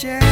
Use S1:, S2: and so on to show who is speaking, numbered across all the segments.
S1: chance.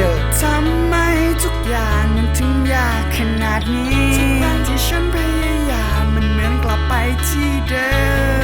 S1: จอทำ
S2: ไมทุกอย่างมันถึงยากขนาดนี้ทุกครั้งที่ฉันพยายามมันเหมือนกลับไปที่เดิม